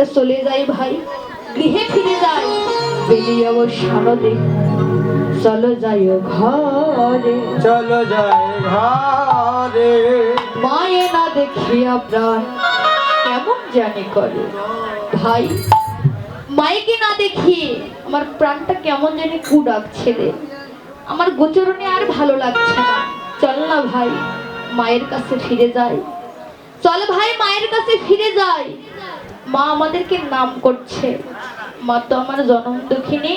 আমরা চলে যাই ভাই। গৃহে ফিরে যাই। বেরিয়ে যাব শারদে চলো যাইও ঘরে। চলো যাই ঘরে। মায়ে না দেখিয়া প্রাণ। কেমন জানি করে। ভাই মাইকে না দেখিয়ে আমার প্রাণটা কেমন জানি কু ডাকছে রে আমার গোচরণে আর ভালো লাগছে না। চল না ভাই মায়ের কাছে ফিরে যাই। চল ভাই মায়ের কাছে ফিরে যাই। মা আমাদেরকে নাম করছে। মা তো আমার জনম দুঃখিনী।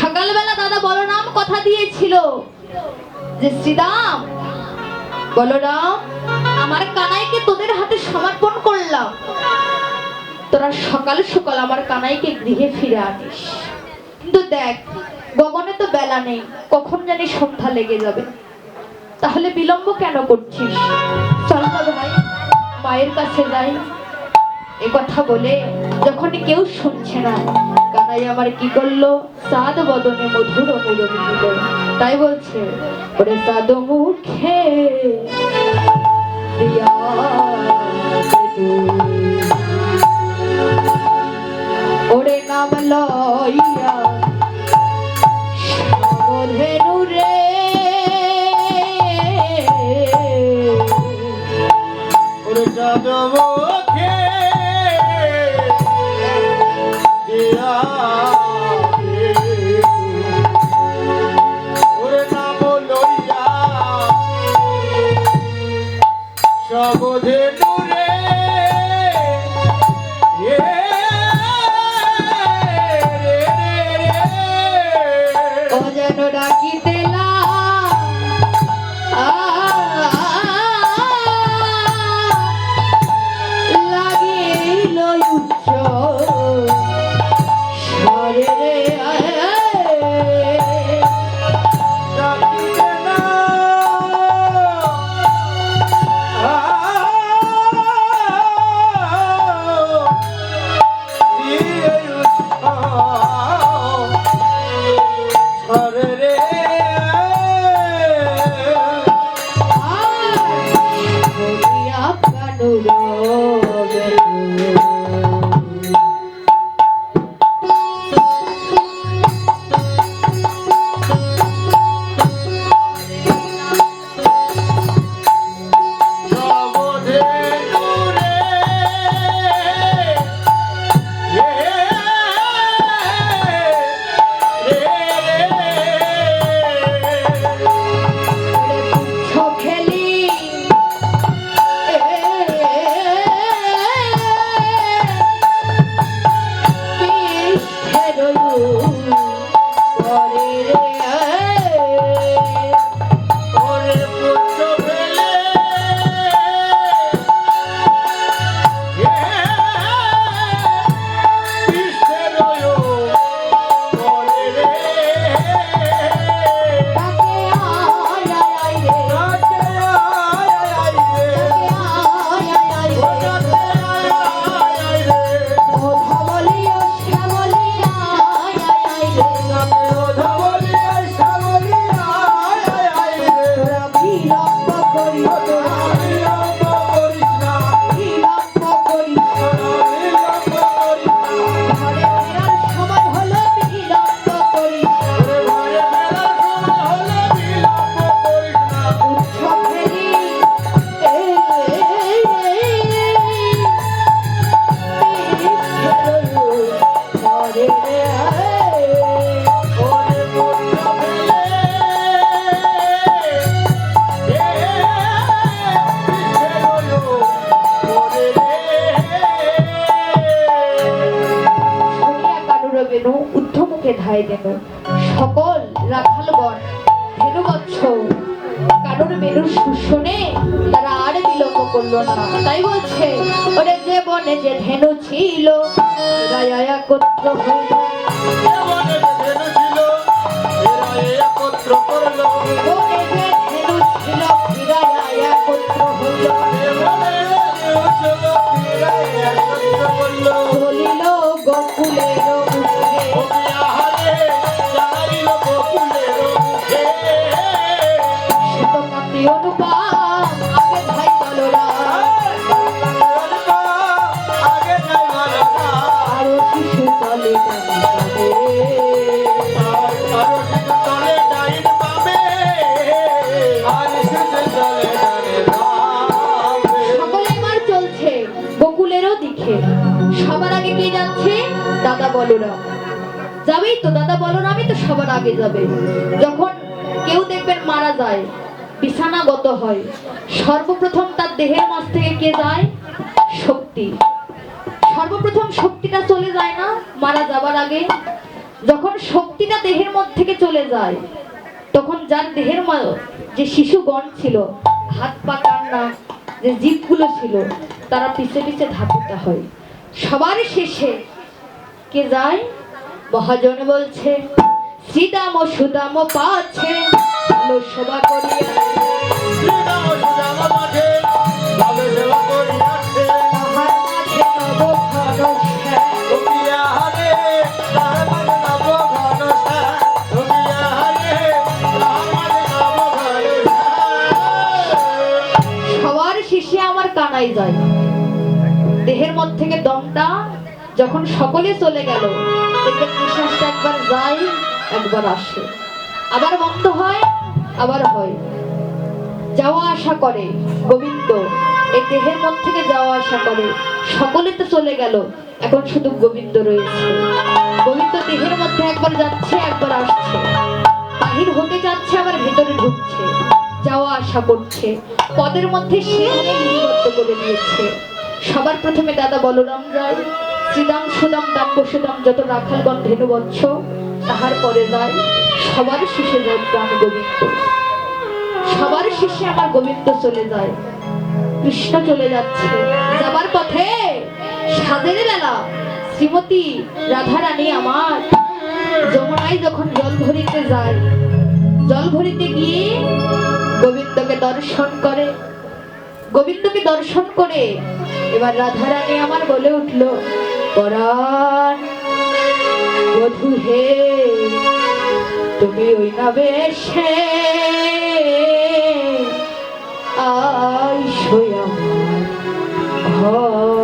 সকালবেলা দাদা বলরাম কথা দিয়েছিল যে শ্রীরাম বলরাম, আমার কানাইকে তোদের হাতে সমর্পণ করলাম। তোরা সকাল সকাল আমার কানাইকে গৃহে ফিরে আনিস। কিন্তু দেখ, গগনে তো বেলা নেই, কখন জানি সন্ধ্যা লেগে যাবে। তাহলে বিলম্ব কেন করছিস? চল না ভাই, মায়ের কাছে যাই। এ কথা বলে যখন কেউ শুনছে না, কানাই আমার কি করল? সাদ বদনে মধুর দিল তাই বলছে, ওরে সাদ মুখে। ওরে নাম লইয়া সমধেনু রে। ওরে যাদবকে ঘরে ধায় দেন সকল রাখালগণ ধেনুবৎস কারোর বেনুর শুনে তারা আর বিলম্ব করল না। তাই বলছে, ওরে যে বনে যে ধেনু ছিল রায়া একত্র হইল। বলরাম যাবেই তো, দাদা বলরামই তো সবার আগে যাবে। যখন কেউ দেখবেন মারা যায়, বিছানাগত হয়, সর্বপ্রথম তার দেহের মাঝ থেকে কে যায়? শক্তি। সর্বপ্রথম শক্তিটা চলে যায় না, মারা যাবার আগে? যখন শক্তিটা দেহের মধ্যে থেকে চলে যায়, তখন যার দেহের যে শিশুগণ ছিল, হাত পা কান্না যে জীবগুলো ছিল, তারা পিছে পিছে ধাপিত হয়। সবার শেষে কে যায় মহাজন বলছে শ্রীদাম ও সুদাম পাচ্ছে ভালো সভা করিয়া সুদাম মাঝে ভাবে সেবা করিয়াছে। তাহার নব। সবার শেষে আমার কানাই যায় দেহের মধ্যে থেকে দমটা যখন সকলে চলে গেল দেখবেন নিঃশ্বাসটা একবার যায়, একবার আসে। আবার বন্ধ হয়, আবার হয়। যাওয়া আসা করে, গোবিন্দ, এই দেহের মধ্যে থেকে যাওয়া আসা করে। সকলে তো চলে গেল, এখন শুধু গোবিন্দ রয়েছে। গোবিন্দ দেহের মধ্যে একবার যাচ্ছে, একবার আসছে। বাহির হতে যাচ্ছে, আবার ভেতরে ঢুকছে। যাওয়া আসা করছে। পদের মধ্যে সে অনেক লিপিবদ্ধ করে দিয়েছে। সবার প্রথমে দাদা বলরাম যায় শ্রীদাম সুদাম দাম বসুদাম যত রাখালগণ ধেনু বৎস তাহার পরে যায় সবার শেষে যায় প্রাণ গোবিন্দ। সবার শেষে আমার গোবিন্দ চলে যায়। কৃষ্ণ চলে যাচ্ছে। যাবার পথে সাদের বেলা শ্রীমতী রাধারানী আমার যমুনায় যখন জল ভরিতে যায়, জল ভরিতে গিয়ে গোবিন্দকে দর্শন করে। গোবিন্দকে দর্শন করে এবার রাধারানী আমার বলে উঠল পরাণ বধু হে তুমি ওই নাবেশে আইসো আমার ঘরে।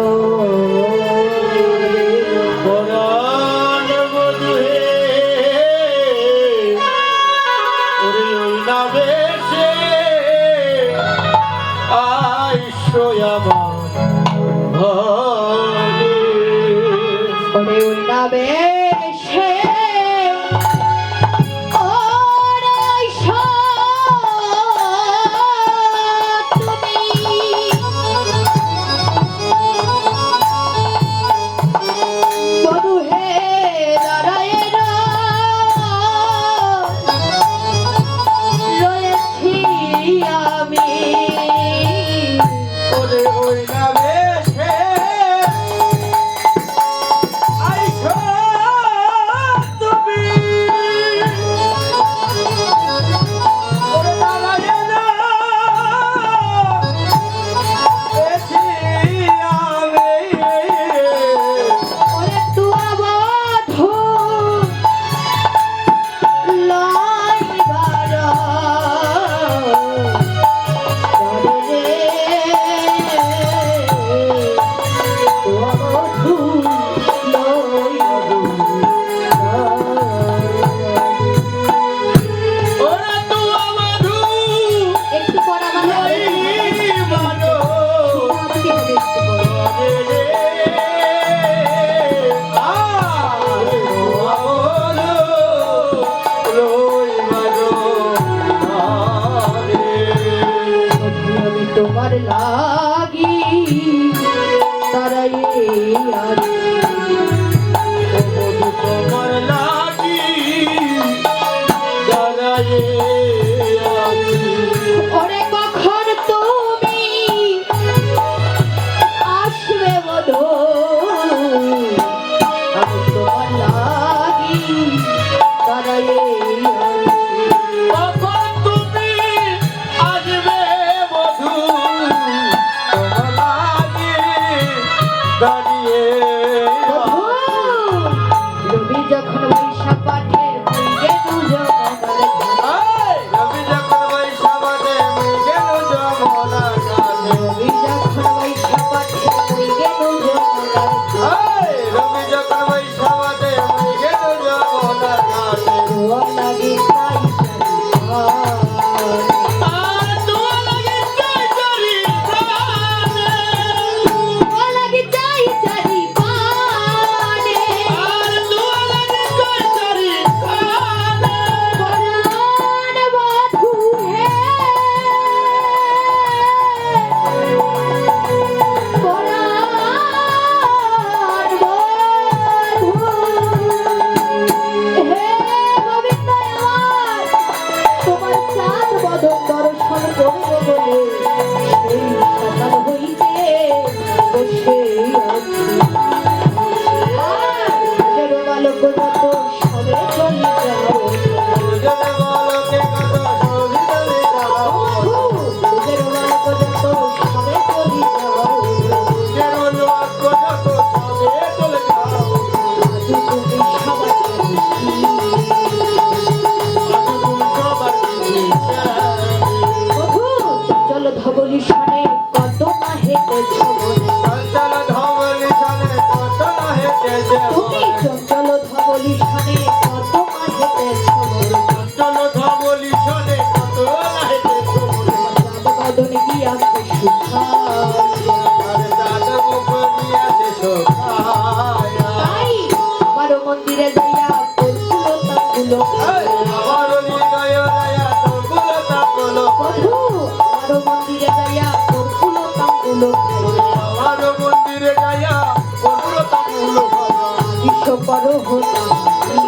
মন্দিরে যাইয়া তাগুলো বিশ্ব করো হতা